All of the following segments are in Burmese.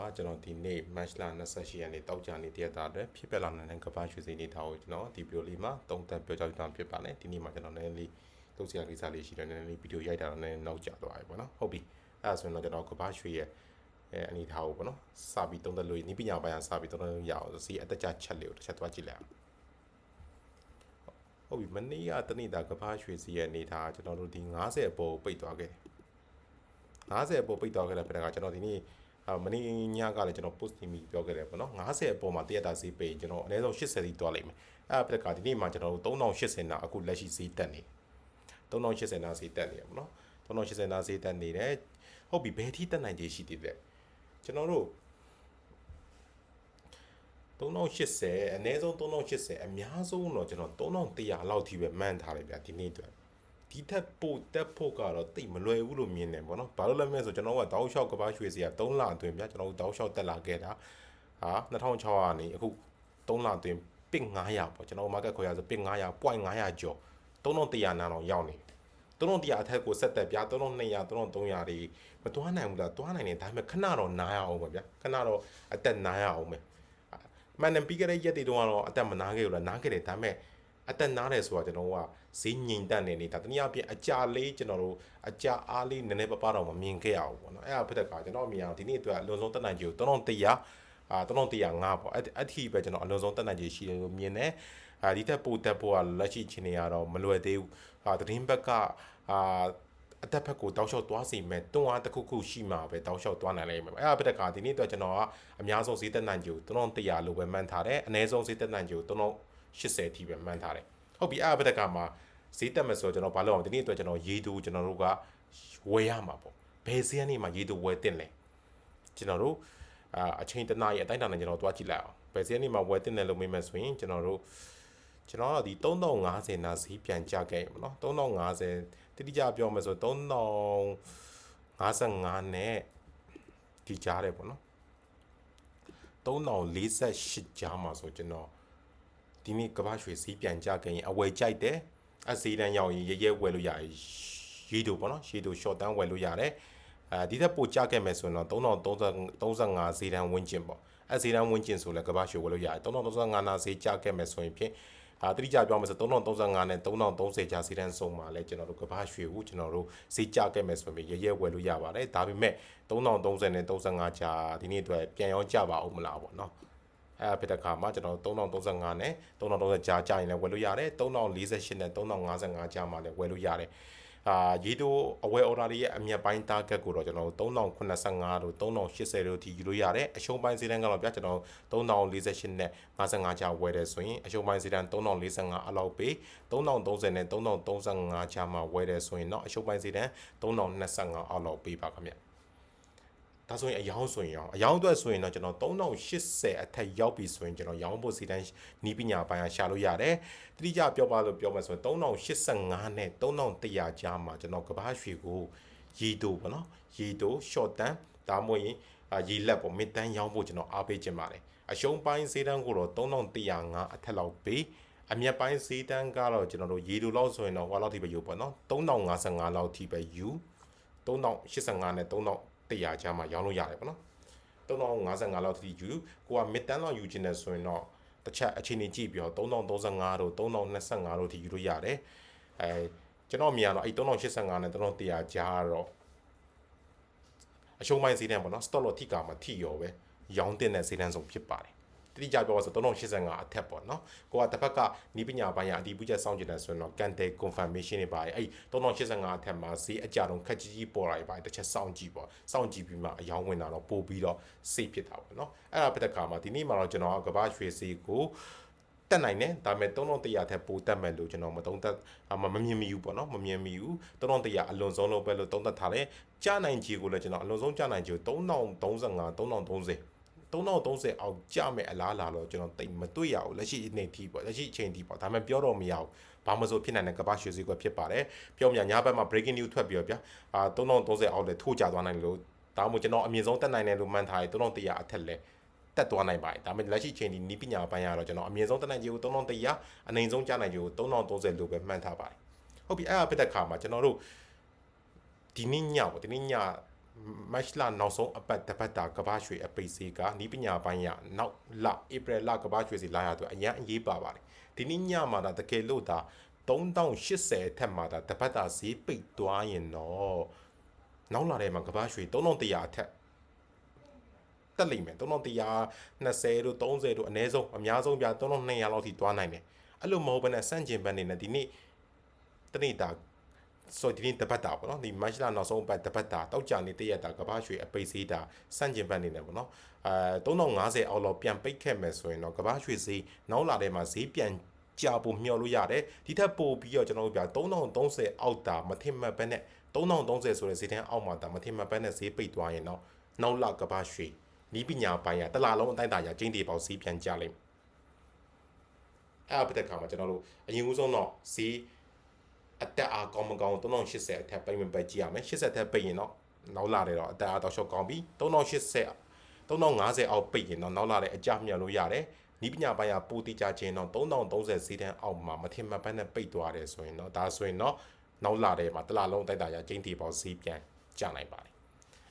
ပါကျွန်တော်ဒီနေ့ match လ28ရက်နေ့တောက်ကြနေ့တရက်သားအတွက်ဖြစ်ပက်လာနေတဲ့ကမ္ဘာရွှေစီနေတာကိုကျွန်တော်ဒီဗီဒီယိုလေးမှာတုံးသက်ပြောကြားထားဖြစ်ပါတယ်ဒီနေ့မှာကျွန်တော်နည်းနည်းလေးတုံးစရာကိစ္စလေးရှိတယ်နည်းနည်းလေးဗီဒီယိုရိုက်တာတော့နည်းနည်းနောက်ကျသွားပြီပေါ့နော်ဟုတ်ပြီအဲ့ဒါဆိုရင်တော့ကျွန်တော်ကမ္ဘာရွှေရဲ့အဲအနေထားကိုပေါ့နော်စပြီးတုံးသက်လို့ဤပညာပိုင်းကစပြီးတုံးသက်လို့ရအောင်စီအတက်ကြချက်လေးကိုတစ်ချက်သွားကြည့်လိုက်အောင်ဟုတ်ပြီမနေ့ကတနေ့တာကမ္ဘာရွှေစီရဲ့အနေထားကျွန်တော်တို့ဒီ90အပေါ်ပိတ်သွားခဲ့တယ်90အပေါ်ပိတ်သွားခဲ့တဲ့ပြတဲ့ကကျွန်တော်ဒီနေ့ အာမနေ့ညကလည်းကျွန်တော် post တင်ပြီးပြောခဲ့တယ်ပေါ့နော်90အပေါ်မှာတရက်တာဈေးပိတ်ကျွန်တော်အနည်းဆုံး80စီသွားလိမ့်မယ်အဲ့ပြတဲ့ကဒီနေ့မှာကျွန်တော်တို့3080နာအခုလက်ရှိဈေးတက်နေ3080နာဈေးတက်နေရပေါ့နော်3080နာဈေးတက်နေတယ်ဟုတ်ပြီဘယ်ထိတက်နိုင်ခြေရှိသေးလဲကျွန်တော်တို့3080အနည်းဆုံး3080အများဆုံးတော့ကျွန်တော်3100လောက်ထိပဲမှန်းထားလိုက်ဗျာဒီနေ့အတွက် ဒီထက်ပိုတက်ဖို့ကတော့တိတ်မလွယ်ဘူးလို့မြင်တယ်ပေါ့နော်ဘာလို့လဲမလဲဆိုကျွန်တော်ကတောက်လျှောက်ကဘာရွှေစီက3လအတွင်းဗျာကျွန်တော်တို့တောက်လျှောက်တက်လာခဲ့တာဟာ2600ကနေအခု3လအတွင်းပစ်900ပေါ့ကျွန်တော် market ခွဲရဆိုပစ်900 point 900ကျော်3100နားတော့ရောက်နေ3100အထက်ကိုဆက်တက်ဗျာ3200 3300တွေမတွားနိုင်ဘူးလားတွားနိုင်တယ်ဒါပေမဲ့ခဏတော့နားရအောင်ပဲဗျာခဏတော့အသက်နားရအောင်ပဲမှန်တယ်ပြီးခဲ့တဲ့ရက်တွေတုန်းကတော့အသက်မနာခဲ့ဘူးလားနားခဲ့တယ်ဒါပေမဲ့ အသက်နားတယ်ဆိုတာကျွန်တော်ကဈေးငြိမ်တက်နေနေတာတနည်းအားဖြင့်အကြလေးကျွန်တော်တို့အကြအားလေးနည်းနည်းပပတော့မမြင်ခဲ့ရဘူးပေါ့နော်အဲ့ဒါဖြစ်တဲ့ကကျွန်တော်မြင်အောင်ဒီနေ့အတွက်အလွန်ဆုံးတက်နိုင်ကြကို3100အာ3105ပေါ့အဲ့အထီပဲကျွန်တော်အလွန်ဆုံးတက်နိုင်ကြရှိတယ်လို့မြင်တယ်အာဒီတက်ပိုတက်ဖို့ကလက်ရှိချင်းနေရတော့မလွယ်သေးဘူးအာသတင်းဘက်ကအာအတက်ဖက်ကိုတောက်လျှောက်သွားစီမဲ့တွန်းအားတစ်ခုခုရှိမှာပဲတောက်လျှောက်သွားနိုင်လိမ့်မယ်အဲ့ဒါပြတဲ့ကဒီနေ့အတွက်ကျွန်တော်ကအများဆုံးဈေးတက်နိုင်ကြကို3100လို့ပဲမှန်းထားတယ်အနည်းဆုံးဈေးတက်နိုင်ကြကို 3080အထိပဲမှန်းထားတယ်ဟုတ်ပြီအဲ့ဒါပြတဲ့ကမှာဈေးတက်မယ်ဆိုတော့ကျွန်တော်ဘာလုပ်အောင်ဒီနေ့အတွက်ကျွန်တော်ရေးတူကျွန်တော်တို့ကဝယ်ရမှာပေါ့ဘယ်ဈေးကနေမှရေးတူဝယ်တင်လဲကျွန်တော်တို့အာအချိန်တနားရီအတိုင်းတာနဲ့ကျွန်တော်တွားကြည့်လိုက်အောင်ဘယ်ဈေးကနေမှဝယ်တင်တယ်လို့မေးမယ်ဆိုရင်ကျွန်တော်တို့ကျွန်တော်ကဒီ3050နာဈေးပြန်ကြခဲ့ပါတော့3050တိတိကျပြောမယ်ဆို3055နဲ့ဒီကြားတယ်ပေါ့နော်3048ကြားမှာဆိုကျွန်တော် ဒီနေ့ကမ္ဘာရွှေဈေးပြန်ကြခဲ့ရင်အဝယ်ကြိုက်တယ်အစီတန်းရောက်ရင်ရဲရဲဝယ်လို့ရတယ်ရေတူပေါ့နော်ရေတူ short တန်းဝယ်လို့ရတယ်အဲဒီထက်ပိုကြခဲ့မယ်ဆိုရင်တော့3035ဈေးတန်းဝန်းကျင်ပေါ့အဲဈေးတန်းဝန်းကျင်ဆိုလဲကမ္ဘာရွှေဝယ်လို့ရတယ်3035နာဈေးကြခဲ့မယ်ဆိုရင်ဖြင့်အာတိကျပြောမယ်ဆို3035နဲ့3030ကြာစီတန်းဆုံးမှာလဲကျွန်တော်တို့ကဘာရွှေကိုကျွန်တော်တို့ဈေးကြခဲ့မယ်ဆိုရင်ရရဲဝယ်လို့ရပါတယ်ဒါပေမဲ့3030နဲ့35ကြာဒီနေ့အတွက်ပြန်ရောကြပါအောင်မလားပေါ့နော် အဲဖြစ်တဲ့ခါမှာကျွန်တော်3035နဲ့3030ကြာကြာရင်လည်းဝယ်လို့ရတယ်3048နဲ့3055ကြာမှာလည်းဝယ်လို့ရတယ်အာရေတိုအဝယ် order တွေရဲ့အမြတ်ပိုင်း target ကိုတော့ကျွန်တော်တို့3085တို့3080တို့ထိယူလို့ရတယ်အရှုံးပိုင်းဈေးတန်းကတော့ဗျာကျွန်တော်3048နဲ့55ချာဝယ်တယ်ဆိုရင်အရှုံးပိုင်းဈေးတန်း3045အလောက်ပေး3030နဲ့3035ချာမှာဝယ်တယ်ဆိုရင်တော့အရှုံးပိုင်းဈေးတန်း3025အလောက်ပေးပါခင်ဗျ ဒါဆိုရင်အယောင်းဆိုရင်ရောအယောင်းအတွက်ဆိုရင်တော့ကျွန်တော်3080အထက်ရောက်ပြီဆိုရင်ကျွန်တော်ရောင်းဖို့စီတန်းနီးပညာပိုင်းကရှာလို့ရတယ်။တိကျပြောပါလို့ပြောမယ်ဆိုရင်3085နဲ့3100ကြားမှာကျွန်တော်ကဘာရွှေကိုရီတိုပေါ့နော်။ရီတို short တန်းဒါမှမဟုတ်ရင်ရီလက်ပေါ့ mid တန်းရောင်းဖို့ကျွန်တော်အားပေးခြင်းပါတယ်။အရှုံးပိုင်းစီတန်းကိုတော့3105အထက်လောက်ပေးအမြက်ပိုင်းဈေးတန်းကတော့ကျွန်တော်တို့ရေတူလောက်ဆိုရင်တော့ဟိုလောက်ထိပဲယူပေါ့နော်3055လောက်ထိပဲယူ3085နဲ့3000 100ကျားမှရောင်းလို့ရတယ်ပေါ့နော်3055လောက်ထိယူကိုက mid တန်းလောက်ယူခြင်းနဲ့ဆိုရင်တော့တစ်ချက်အချိန်ကြီးကြည့်ပြီးတော့3035တို့3025တို့ထိယူလို့ရတယ်အဲကျွန်တော်မြင်ရတော့အဲ့3085နဲ့3100ကြားတော့အရှုံးပိုင်းဈေးတန်းပေါ့နော် stock lot ထိကမှထိရောပဲရောင်းတင်တဲ့ဈေးတန်းဆုံးဖြစ်ပါတယ် တိကျပြောဆို3085အထက်ပေါ့နော်ကိုကတစ်ဖက်ကနီးပညာပိုင်းရအတီးပူးချက်စောင့်ကြည့်တယ်ဆိုရင်တော့ Candle confirmation တွေပါတယ်အဲ့3085အထက်မှာဈေးအကြတော့ခက်ကြီးကြီးပေါ်လာပြီပါတယ်တစ်ချက်စောင့်ကြည့်ပေါ့စောင့်ကြည့်ပြီးမှအယောင်းဝင်တာတော့ပို့ပြီးတော့စိတ်ဖြစ်တာပေါ့နော်အဲ့ဒါဖြစ်တဲ့ခါမှာဒီနေ့မှာတော့ကျွန်တော်ကကဘာရွှေဈေးကိုတက်နိုင်တယ်ဒါပေမဲ့3100ထက်ပိုတက်မယ်လို့ကျွန်တော်မသုံးသက်မမမြင်မိဘူးပေါ့နော်မမြင်မိဘူး3100အလွန်ဆုံးလို့ပဲလို့သုံးသက်ထားတယ်ကြားနိုင်ကြီးကိုလည်းကျွန်တော်အလွန်ဆုံးကြားနိုင်ကြီးကို3035 3030 3030အောင်ကြမဲ့အလားလာတော့ကျွန်တော်တိတ်မတွေ့ရဘူးလက်ရှိအနေထိပေါ့လက်ရှိအချိန်ထိပေါ့ဒါမှပြောတော့မရဘူးဘာမှဆိုဖြစ်နိုင်တဲ့ကပ္ပရွှေစည်းကွက်ဖြစ်ပါတယ်ပြောမြညာဘက်မှာ breaking news ထွက်ပြီးတော့ဗျာအာ3030အောင်လည်းထိုးကြသွားနိုင်လို့ဒါမှမဟုတ်ကျွန်တော်အမြင့်ဆုံးတက်နိုင်တယ်လို့မှန်းထားတယ်3100အထက်လဲတက်သွားနိုင်ပါတယ်ဒါပေမဲ့လက်ရှိချိန်ဒီနီးပညာပိုင်းကတော့ကျွန်တော်အမြင့်ဆုံးတက်နိုင်ကြီးကို3100အနိုင်ဆုံးကျနိုင်ကြီးကို3030လို့ပဲမှန်းထားပါတယ်ဟုတ်ပြီအဲ့ဒါဖြစ်တဲ့ခါမှာကျွန်တော်တို့ဒီနေ့ညပေါ့ဒီနေ့ည မတ်လနောက်ဆုံးအပတ်တစ်ပတ်တာကဘာရွှေအပိတ်စေးကနီးပညာပိုင်းရနောက်လဧပြီလကဘာရွှေစီလာရတော့အရန်အရေးပါပါတယ်ဒီနေ့ညမှာဒါတကယ်လို့ဒါ3080အထက်မှာဒါတစ်ပတ်တာဈေးပိတ်သွားရင်တော့နောက်လာတဲ့မှာကဘာရွှေ3100အထက်တက်လိမ့်မယ်3120တို့30တို့အနည်းဆုံးအများဆုံးပြ3200လောက်ထိသွားနိုင်တယ်အဲ့လိုမဟုတ်ဘဲနဲ့စန့်ကျင်ဘက်နေနဲ့ဒီနေ့တနေ့တာ ဆိုဒီနေ့တပတ်တာပေါ့နော်ဒီမတ်လနောက်ဆုံးပတ်တပတ်တာတောက်ကြနေတရက်တာကဘာရွှေအပိတ်စေးတာစန့်ကျင်ဘက်နေတယ်ပေါ့နော်အဲ3050အောက်လောက်ပြန်ပိတ်ခဲ့မယ်ဆိုရင်တော့ကဘာရွှေဈေးနောက်လာတဲ့မှာဈေးပြန်ကြာဖို့မျှော်လို့ရတယ်ဒီထက်ပိုပြီးတော့ကျွန်တော်တို့ပြ3030အောက်တာမထင်မှတ်ဘဲနဲ့3030ဆိုတဲ့ဈေးတန်းအောက်မှာတာမထင်မှတ်ဘဲနဲ့ဈေးပိတ်သွားရင်တော့နောက်လကဘာရွှေနီးပညာပိုင်းရတလားလုံးအတိုင်းတာရကျင်းတီပေါဈေးပြန်ကြလိမ့်မယ်အဲ့အပတဲ့ခါမှာကျွန်တော်တို့အရင်ဦးဆုံးတော့ဈေး အတက်အားကောင်းမကောင်း3080အထက်ပိတ်မပိတ်ကြည့်ရမယ်80အထက်ပိတ်ရင်တော့နောက်လာတယ်တော့အတက်အားတော့ရှော့ကောင်းပြီ3080 3050အောက်ပိတ်ရင်တော့နောက်လာတဲ့အကြမြတ်လို့ရတယ်နီးပညာပိုင်းကပိုတိကြခြင်းတော့3030ဈေးတန်းအောက်မှာမထင်မှတ်ဘဲနဲ့ပိတ်သွားတယ်ဆိုရင်တော့ဒါဆိုရင်တော့နောက်လာတဲ့မှာတစ်လလုံးတိုက်တာရကျင်းတီပေါဈေးပြန်ကျနိုင်ပါတယ်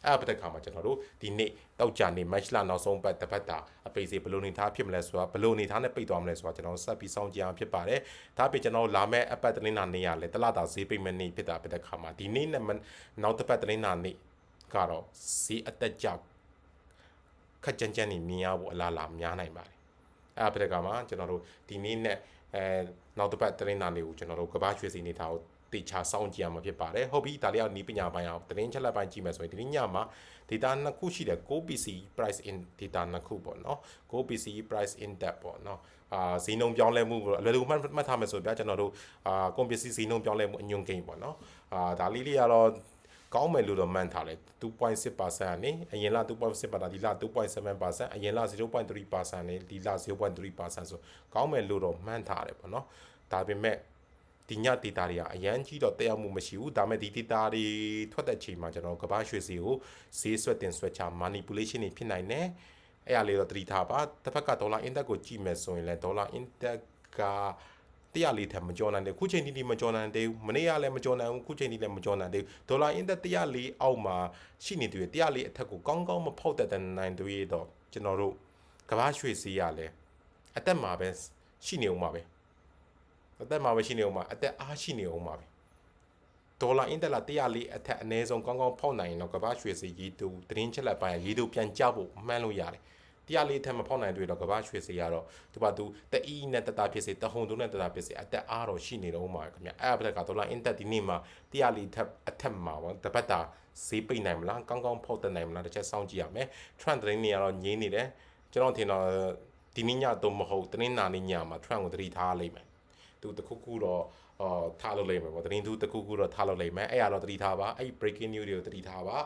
အဲ့အပတဲ့ခါမှာကျွန်တော်တို့ဒီနေ့တောက်ကြနေ match လနောက်ဆုံးပတ်တစ်ပတ်တာအပိတ်စီဘလို့နေသားဖြစ်မလဲဆိုတာဘလို့နေသားနဲ့ပိတ်သွားမလဲဆိုတာကျွန်တော်ဆက်ပြီးစောင့်ကြည့်အောင်ဖြစ်ပါတယ်ဒါပေကျွန်တော်လာမဲ့အပတ်တလင်းနာနေရလဲတလတာဈေးပိတ်မဲ့နေဖြစ်တာဖြစ်တဲ့ခါမှာဒီနေ့နဲ့နောက်တစ်ပတ်တလင်းနာနေကတော့ဈေးအသက်ကြောက်ခက်ကြမ်းကြမ်းနေမြင်ရဖို့အလားလာများနိုင်ပါတယ်အဲ့အပတဲ့ခါမှာကျွန်တော်တို့ဒီနေ့နဲ့အဲနောက်တစ်ပတ်တလင်းနာနေကိုကျွန်တော်တို့ကဘာရွှေစီနေတာကို တေချာစောင့်ကြည့်ရမှာဖြစ်ပါတယ်ဟုတ်ပြီဒါလေးကနီးပညာပိုင်းအောင်သတင်းချက်လက်ပိုင်းကြည့်မယ်ဆိုရင်ဒီညမှာ data နှစ်ခုရှိတယ် Go PC price in data နှစ်ခုပေါ့နော် Go PC price in depth ပေါ့နော်အာဈေးနှုန်းပြောင်းလဲမှုကိုအလွယ်တကူမှတ်မှတ်ထားမယ်ဆိုပြကျွန်တော်တို့အာကွန်ပစ္စည်းဈေးနှုန်းပြောင်းလဲမှုအညွန့်ကိန်းပေါ့နော်အာဒါလေးလေးကတော့ကောင်းမယ်လို့တော့မှန်းထားတယ်2.6%နဲ့အရင်လ2.6%ဒီလ2.7%အရင်လ0.3%နဲ့ဒီလ0.3%ဆိုကောင်းမယ်လို့တော့မှန်းထားတယ်ပေါ့နော်ဒါပေမဲ့ ဒီည data တွေကအရန်ကြီးတော့တက်ရောက်မှုမရှိဘူးဒါပေမဲ့ဒီ data တွေထွက်တဲ့ချိန်မှာကျွန်တော်ကဘာရွှေစီကိုဈေးဆွတ်တင်ဆွတ်ချ manipulation တွေဖြစ်နိုင်တယ်အဲ့အလေးတော့သတိထားပါတစ်ဖက်ကဒေါ်လာ index ကိုကြည့်မယ်ဆိုရင်လည်းဒေါ်လာ index ကတရားလေးထက်မကြောနိုင်တယ်ခုချိန်ဒီမကြောနိုင်သေးဘူးမနေ့ကလည်းမကြောနိုင်ဘူးခုချိန်ဒီလည်းမကြောနိုင်သေးဘူးဒေါ်လာ index တရားလေးအောက်မှာရှိနေသေးတယ်တရားလေးအထက်ကိုကောင်းကောင်းမဖောက်တတ်တဲ့နိုင်တွေတော့ကျွန်တော်တို့ကဘာရွှေစီရလဲအသက်မှာပဲရှိနေအောင်ပါပဲ အသက်မှာပဲရှိနေအောင်ပါအသက်အားရှိနေအောင်ပါပဲဒေါ်လာအင်တက်လာ104အထက်အနည်းဆုံးကောင်းကောင်းဖောက်နိုင်ရင်တော့ကမ္ဘာရွှေစီရေတူသတင်းချက်လက်ပိုင်းရေတူပြန်ကြဖို့မှန်းလို့ရတယ်တရားလေးထက်မဖောက်နိုင်တွေ့တော့ကဘာရွှေစီကတော့သူပါသူတအီးနဲ့တတာဖြစ်စေတဟုန်တုံးနဲ့တတာဖြစ်စေအသက်အားတော့ရှိနေတော့မှာခင်ဗျအဲ့အပက်ကဒေါ်လာအင်တက်ဒီနေ့မှာတရားလေးထက်အထက်မှာပေါ့တပတ်တာဈေးပိတ်နိုင်မလားကောင်းကောင်းဖောက်တတ်နိုင်မလားတစ်ချက်စောင့်ကြည့်ရမယ် trend သတင်းတွေကတော့ငြင်းနေတယ်ကျွန်တော်ထင်တော့ဒီနေ့ညတော့မဟုတ်တင်းနာနေ့ညမှာ trend ကိုသတိထားလိမ့်မယ် သူတခုခုတော့အော်ထားလို့လိမ့်မယ်ပေါ့သတင်းသူတခုခုတော့ထားလို့လိမ့်မယ်အဲ့ရတော့သတိထားပါအဲ့ breaking news တွေကိုသတိထားပါ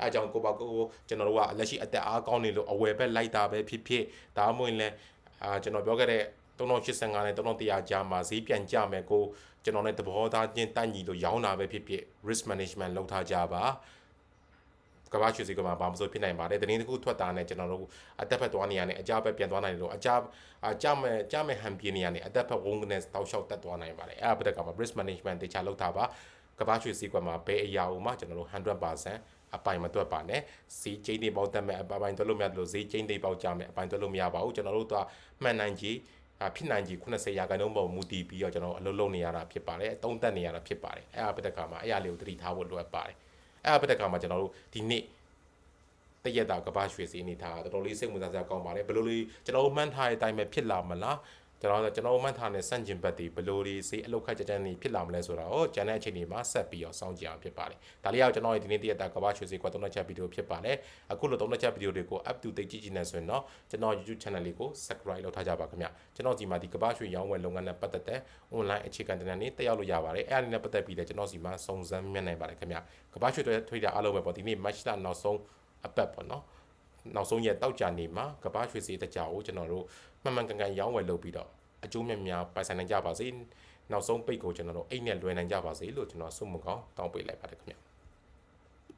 အဲအကြောင်းကိုပါကိုကျွန်တော်တို့ကလက်ရှိအသက်အားကောင်းနေလို့အဝယ်ဘက်လိုက်တာပဲဖြစ်ဖြစ်ဒါမှမဟုတ်လည်းအာကျွန်တော်ပြောခဲ့တဲ့3085နဲ့3100ကြားမှာဈေးပြန်ကျမယ်ကိုကျွန်တော်နဲ့သဘောသားချင်းတန့်ညီလို့ရောင်းတာပဲဖြစ်ဖြစ် risk management လုပ်ထားကြပါ ကဘာရွှေစီကမှာဘာမှမဆိုဖြစ်နိုင်ပါတယ်။တင်းတစ်ခုထွက်တာနဲ့ကျွန်တော်တို့အတက်ဖက်သွားနေရနဲ့အကြဘက်ပြန်သွားနိုင်လို့အကြအကြမဲ့ကြမဲ့ဟန်ပြင်းနေရနဲ့အတက်ဖက်ဝုန်းကနေတောက်လျှောက်တက်သွားနိုင်ပါတယ်။အဲ့အပတက်ကမှာ risk management တေချာလုပ်ထားပါ။ကဘာရွှေစီကမှာဘယ်အရာကိုမှကျွန်တော်တို့100%အပိုင်မတွက်ပါနဲ့စီကျင်းတွေပေါက်တက်မဲ့အပိုင်တွက်လို့မရလို့ဈေးကျင်းတွေပေါက်ကြမဲ့အပိုင်တွက်လို့မရပါဘူးကျွန်တော်တို့ကမှန်နိုင်ကြီးဖြစ်နိုင်ကြီး80ရာခိုင်နှုန်းပေါ်မူတည်ပြီးတော့ကျွန်တော်အလုပ်လုပ်နေရတာဖြစ်ပါတယ်အသုံးသက်နေရတာဖြစ်ပါတယ်အဲ့အပတက်ကမှာအဲ့အရာလေးကိုသတိထားဖို့လိုအပ်ပါတယ် အဲ့အပတက်ကမှာကျွန်တော်တို့ဒီနေ့တရက်တာကဘာရွှေစီနေထားတော်တော်လေးစိတ်ဝင်စားစရာကောင်းပါတယ်ဘယ်လိုလေးကျွန်တော်မှန်းထားတဲ့အတိုင်းပဲဖြစ်လာမလား ကျွန်တော်ကျွန်တော်မှတ်ထားတဲ့စန့်ကျင်ဘက်တွေဘယ်လိုတွေစေးအလောက်ခက်ကြကြနေဖြစ်လာမလဲဆိုတာကိုကျန်တဲ့အချိန်တွေမှာဆက်ပြီးတော့စောင့်ကြည့်အောင်ဖြစ်ပါတယ်။ဒါလေးကကျွန်တော်ရဲ့ဒီနေ့တရက်တာကဘာချွေစေကွာသုံးချက်ဗီဒီယိုဖြစ်ပါတယ်။အခုလိုသုံးချက်ဗီဒီယိုတွေကို up to date ကြည့်ကြည့်နေဆိုရင်တော့ကျွန်တော် YouTube channel လေးကို subscribe လုပ်ထားကြပါခင်ဗျ။ကျွန်တော်ဒီမှာဒီကဘာချွေရောင်းဝယ်လုပ်ငန်းနဲ့ပတ်သက်တဲ့ online အခြေခံတင်နန်းတွေတက်ရောက်လို့ရပါတယ်။အဲ့အနည်းနဲ့ပတ်သက်ပြီးလည်းကျွန်တော်စီမှာစုံစမ်းမြင်နိုင်ပါတယ်ခင်ဗျ။ကဘာချွေတွေထွေးတာအားလုံးပဲပေါ့ဒီနေ့ match တာနောက်ဆုံးအပတ်ပေါ့နော်။နောက်ဆုံးရက်တောက်ကြနေမှာကဘာရွှေစီတကြကိုကျွန်တော်တို့ မှန်မှန်ကန်ကန်ရောင်းဝယ်လုပ်ပြီးတော့အကျိုးမြတ်များပိုင်ဆိုင်နိုင်ကြပါစေနောက်ဆုံးပိတ်ကိုကျွန်တော်တို့အိတ်နဲ့လွယ်နိုင်ကြပါစေလို့ကျွန်တော်ဆုမကောင်းတောင်းပေးလိုက်ပါတယ်ခင်ဗျာ